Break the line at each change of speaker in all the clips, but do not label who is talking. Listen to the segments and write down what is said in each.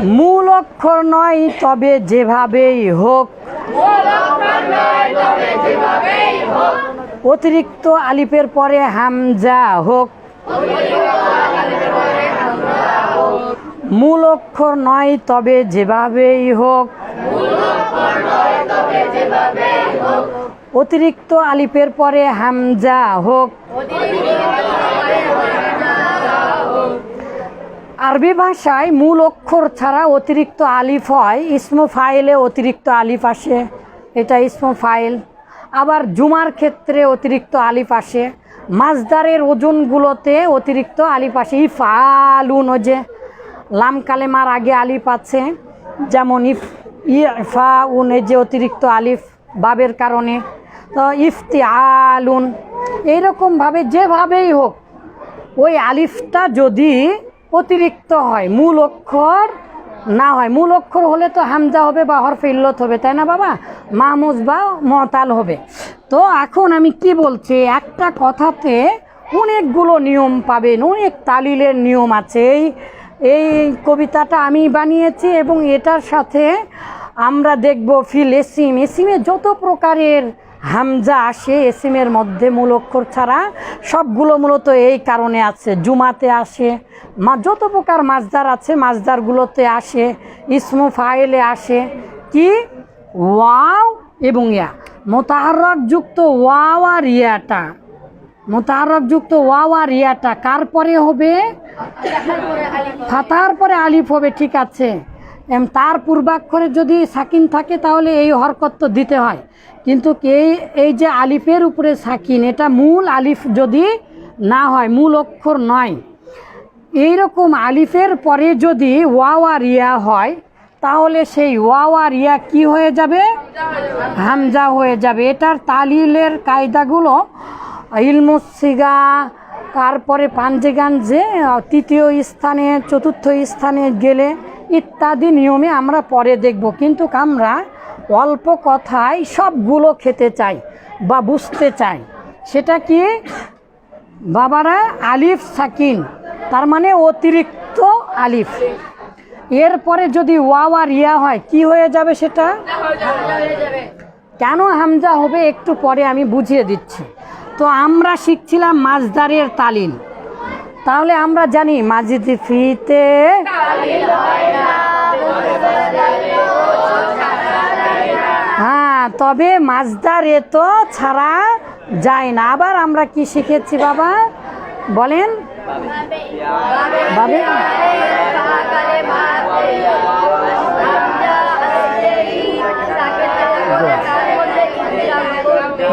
মূল অক্ষর নয়, তবে যেভাবেই হোক। অতিরিক্ত আলিফের পরে হামজা হোক। মূল অক্ষর নয়, তবে যেভাবেই হোক। অতিরিক্ত আলিফের পরে হামজা হোক। আরবি ভাষায় মূল অক্ষর ছাড়া অতিরিক্ত আলিফ হয়। ইসমো ফাইলে অতিরিক্ত আলিফ আসে, এটা ইসমো ফাইল। আবার জুমার ক্ষেত্রে অতিরিক্ত আলিফ আসে। মাজদারের ওজনগুলোতে অতিরিক্ত আলিফ আসে। ইফালুন ও যে লাম কালেমার আগে আলিফ আছে, যেমন ইফ ইফা উনে যে অতিরিক্ত আলিফ বাবের কারণে। তো ইফতি আলুন এইরকমভাবে যেভাবেই হোক, ওই আলিফটা যদি অতিরিক্ত হয়, মূল অক্ষর না হয়। মূল অক্ষর হলে তো হামজা হবে বা হরফে ইল্লত হবে, তাই না বাবা? মাহমুজ বা মতাল হবে। তো এখন আমি কি বলছি, একটা কথাতে অনেকগুলো নিয়ম পাবেন, অনেক তালিলের নিয়ম আছে। এই এই কবিতাটা আমি বানিয়েছি এবং এটার সাথে আমরা দেখব ফিল, এসিম। এসিমে যত প্রকারের হামজা, আসে এসিমের মধ্যে মূল অক্ষর ছাড়া। সবগুলো মূলত এই কারণে আছে। জুমাতে আসে, মা, যত প্রকার মাছদার আছে, মাছদারগুলোতে আসে, ইসমু ফাইলে আসে। কি? ওয়াও এবং ইয়া। মোতাহারক যুক্ত ওয়াও আর ইয়াটা। মোতাহারক যুক্ত ওয়াও আর ইয়াটা কার পরে হবে? ফাতার পরে আলিফ হবে, ঠিক আছে। তার পূর্বাক্ষরে যদি সাকিন থাকে, তাহলে এই হরকত তো দিতে হয়। কিন্তু এই এই যে আলিফের উপরে সাকিন, এটা মূল আলিফ যদি না হয়, মূল অক্ষর নয়। এইরকম আলিফের পরে যদি ওয়াওয়া রিয়া হয়, তাহলে সেই ওয়াওয়া রিয়া কি হয়ে যাবে? হামজা হয়ে যাবে। এটার তালিলের কায়দাগুলো ইলমুসিগা তারপরে পাঞ্জেগান যে তৃতীয় স্থানে, চতুর্থ স্থানে গেলে ইত্যাদি নিয়মে আমরা পরে দেখব। কিন্তু আমরা অল্প কথায় সবগুলো খেতে চাই বা বুঝতে চাই। সেটা কি? বাবারা আলিফ সাকিন, তার মানে অতিরিক্ত আলিফ। এরপরে যদি ওয়া ওয়াওয়া রিয়া হয়, কি হয়ে যাবে সেটা? কেন হামজা হবে একটু পরে আমি বুঝিয়ে দিচ্ছি। তো আমরা শিখছিলাম মাছদারের তালিল। তাহলে আমরা জানি মাজিদ ফিতে হ্যাঁ তবে মাছদারে তো ছাড়া যায় না। আবার আমরা কি শিখেছি বাবা? বলেন।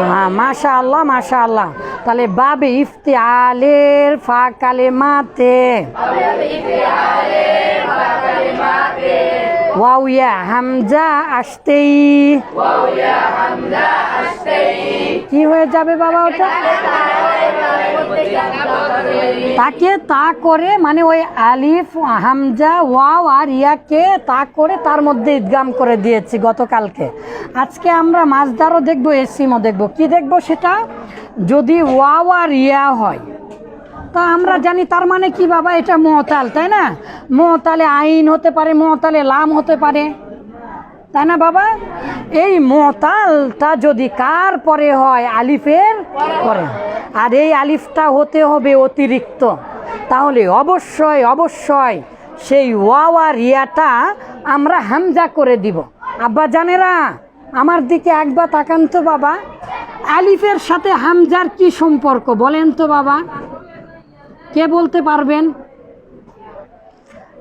হ্যাঁ মাশা আল্লাহ মাশা আল্লাহ তাহলে বাবে ইফতি আলের ফা কালে মাতে ওয়াউয়া হামজা আসতেই কি হয়ে যাবে বাবা ওটা? তাকে তা করে মানে ওই আলিফ, হামজা, ওয়াও আর ইয়াকে তা করে তার মধ্যে ইদগাম করে দিয়েছি গতকালকে। আজকে আমরা মাছদারও দেখব, এসিমও দেখব। কি দেখব সেটা? যদি ওয়াও আর ইয়া হয় তা আমরা জানি তার মানে কি বাবা, এটা মহতাল, তাই না? মহতালে আইন হতে পারে, মহতালে লাম হতে পারে। তাই না বাবা? এই মতালটা যদি কার পরে হয়, আলিফের পরে। আর এই আলিফটা হতে হবে অতিরিক্ত। তাহলে অবশ্যই অবশ্যই সেই ওয়াওয়া রিয়াটা আমরা হামজা করে দিব। আব্বা জানেরা, আমার দিকে একবার তাকান তো বাবা। আলিফের সাথে হামজার কি সম্পর্ক বলেন তো বাবা। কে বলতে পারবেন?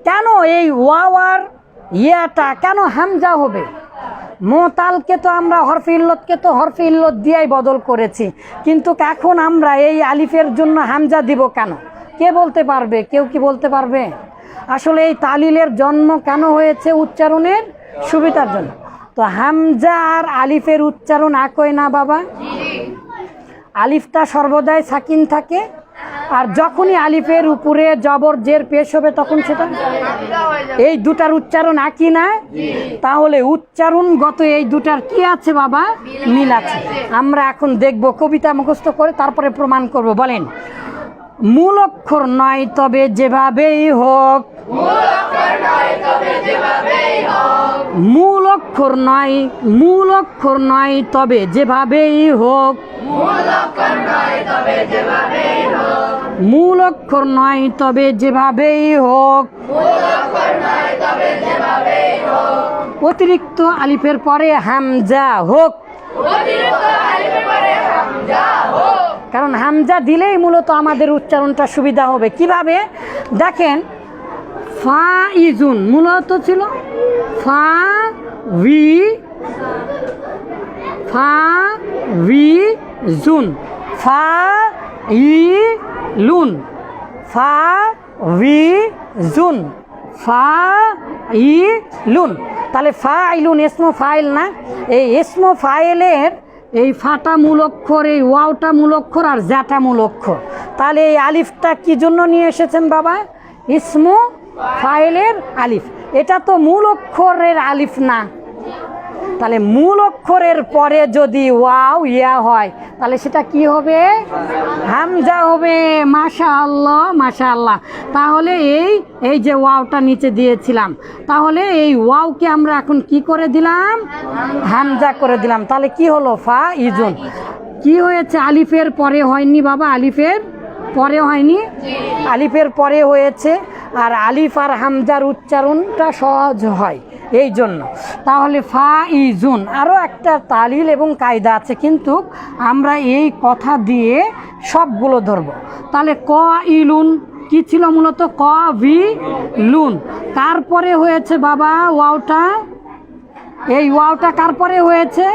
কেন এই ওয়াওয়ার ইয়াটা কেন হামজা হবে? মোতালকে তো আমরা হরফে ইল্লতকে তো হরফে ইল্লত দিয়াই বদল করেছি। কিন্তু এখন আমরা এই আলিফের জন্য হামজা দিব কেন? কে বলতে পারবে? কেউ কি বলতে পারবে? আসলে এই তালিলের জন্ম কেন হয়েছে উচ্চারণের সুবিধার জন্য? তো হামজা আর আলিফের উচ্চারণ একই না বাবা? আলিফটা সর্বদাই সাকিন থাকে আর যখনই আলিফের উপরে জবর জের পেশ হবে তখন সেটা? এই দুটার উচ্চারণ একই না? তাহলে উচ্চারণগত এই দুটার কি আছে বাবা? মিল আছে। আমরা এখন দেখব, কবিতা মুখস্থ করে তারপরে প্রমাণ করব। বলেন, মূল অক্ষর নয় তবে যেভাবেই হোক। মূল অক্ষর নয়, মূল অক্ষর নয় তবে যেভাবেই হোক। মূল অক্ষর নয় তবে যেভাবেই হোক অতিরিক্ত আলিফের পরে হামজা হোক। কারণ হামজা দিলেই মূলত আমাদের উচ্চারণটা সুবিধা হবে। কীভাবে? দেখেন ফা ইজুন মূলত ছিল ফা ভি ফা ভি জুন ফা ই লুন। ফা, ভি, জুন। ফা, ই, লুন। তাহলে ফা ইলুন এসমো ফাইল না? এই এসমো ফাইলের এই ফাটা মূল অক্ষর এই ওয়াওটা মূল অক্ষর আর জ্যাটা মূল অক্ষর তাহলে এই আলিফটা কি জন্য নিয়ে এসেছেন বাবা? ইসমু ফাইলের আলিফ। এটা তো মূল অক্ষরের আলিফ না। তাহলে মূল অক্ষরের পরে যদি ওয়াও ইয়া হয়, তাহলে সেটা কি হবে? হামজা হবে। মাশা আল্লাহ মাশা আল্লাহ তাহলে এই এই যে ওয়াওটা নিচে দিয়েছিলাম, তাহলে এই ওয়াওকে আমরা এখন কি করে দিলাম? হামজা করে দিলাম। তাহলে কি হলো? ফা ইজুন কি হয়েছে? আলিফের পরে হয়নি বাবা, আলিফের পরে হয়নি? আলিফের পরে হয়েছে। আর আলিফ আর হামজার উচ্চারণটা সহজ হয়। এই জন্য। তাহলে ফা ইজুন আরও একটা তালিল এবং কায়দা আছে, কিন্তু আমরা এই কথা দিয়ে সবগুলো ধরব। তাহলে ক ইলুন কি ছিল মূলত? ক ভি লুন তারপরে হয়েছে বাবা, ওয়াওটা। এই ওয়াওটা কার পরে হয়েছে?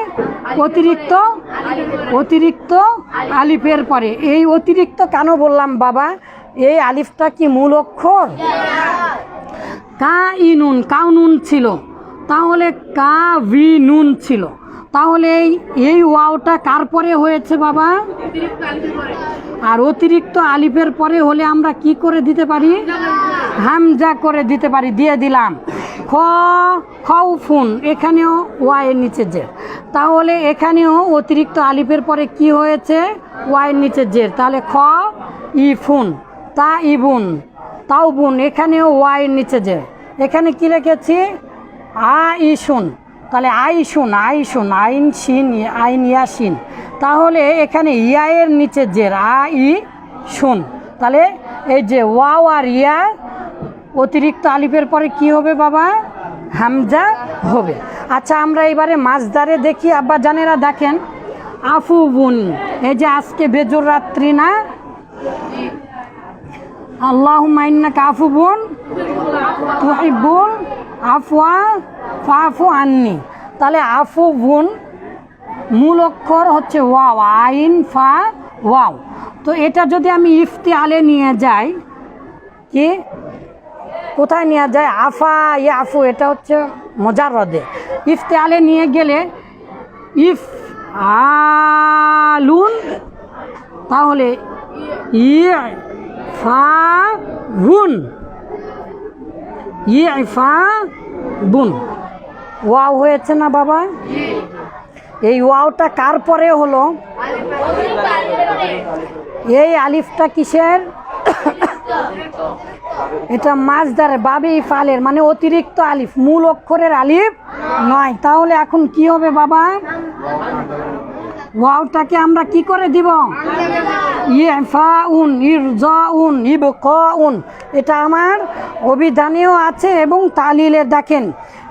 অতিরিক্ত অতিরিক্ত আলিফের পরে। এই অতিরিক্ত কেন বললাম বাবা? এই আলিফটা কি মূল অক্ষর? কা ই নুন কাউ নুন ছিল। তাহলে কা ভি নুন ছিল। তাহলে এই এই ওয়াওটা কার পরে হয়েছে বাবা? আর অতিরিক্ত আলিফের পরে হলে আমরা কি করে দিতে পারি? হামজা করে দিতে পারি, দিয়ে দিলাম। খ, খউফুন, এখানেও ওয়াইয়ের নিচে জের। তাহলে এখানেও অতিরিক্ত আলিফের পরে কি হয়েছে? ওয়াইয়ের নিচে জের। তাহলে খ, ইফুন তা ইবুন তাও বোন এখানেও ওয়াইয়ের নিচে যে। এখানে কি লিখেছি আ ইসুন তাহলে আইসুন আইসুন আইন, শিন, আইন ইয়াসিন তাহলে এখানে ইয়ায়ের নিচে জের আ ই শুন তাহলে এই যে ওয়াও আর ইয়া, অতিরিক্ত আলিফের পরে কি হবে বাবা? হামজা হবে। আচ্ছা আমরা এবারে মাছদারে দেখি। আব্বা জানেরা দেখেন। আফু বুন এই যে আজকে বেজর রাত্রি না? মাইন্না কাফু বোন তুহিবুল আফওয়া ফাফু আননি। তাহলে আফু বোন মূল অক্ষর হচ্ছে ওয়াও, আইন ফা ওয়াও। তো এটা যদি আমি ইফতি আলে নিয়ে যাই, কি? কোথায় নেওয়া যায় আফা, ইয়া আফু, এটা হচ্ছে মজার হ্রদে ইফতে আলে নিয়ে গেলে ইফ আলুন তাহলে ই ফা বুন ওয়াও হয়েছে না বাবা? এই ওয়াওটা কার পরে হলো? এই আলিফটা কিসের? এটা মাছদারে বাবে ফালের মানে অতিরিক্ত আলিফ, মূল অক্ষরের আলিফ নয়। তাহলে এখন কি হবে বাবা? ওয়াওটাকে আমরা কি করে দিব? ইয়ে ফা উন ইর জ উন ইব ক উন এটা আমার অভিধানেও আছে এবং তালিলে দেখেন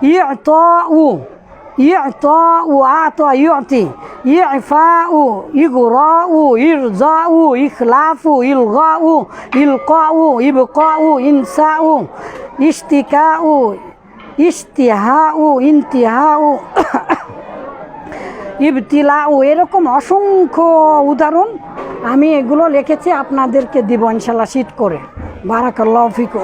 ইয়ে ত উ ইয়ে ত উ আ ত ইয়তি ইয়ে ফা উ ইগ র উ ইর জ উ ইখলাফ উ ইল গ উ ইল ক উ ইবতিলা ও এরকম অসংখ্য উদাহরণ আমি এগুলো লিখেছি আপনাদেরকে দিব ইনশাল্লাহ শীত করে। বারাকাল্লাহ ফিকু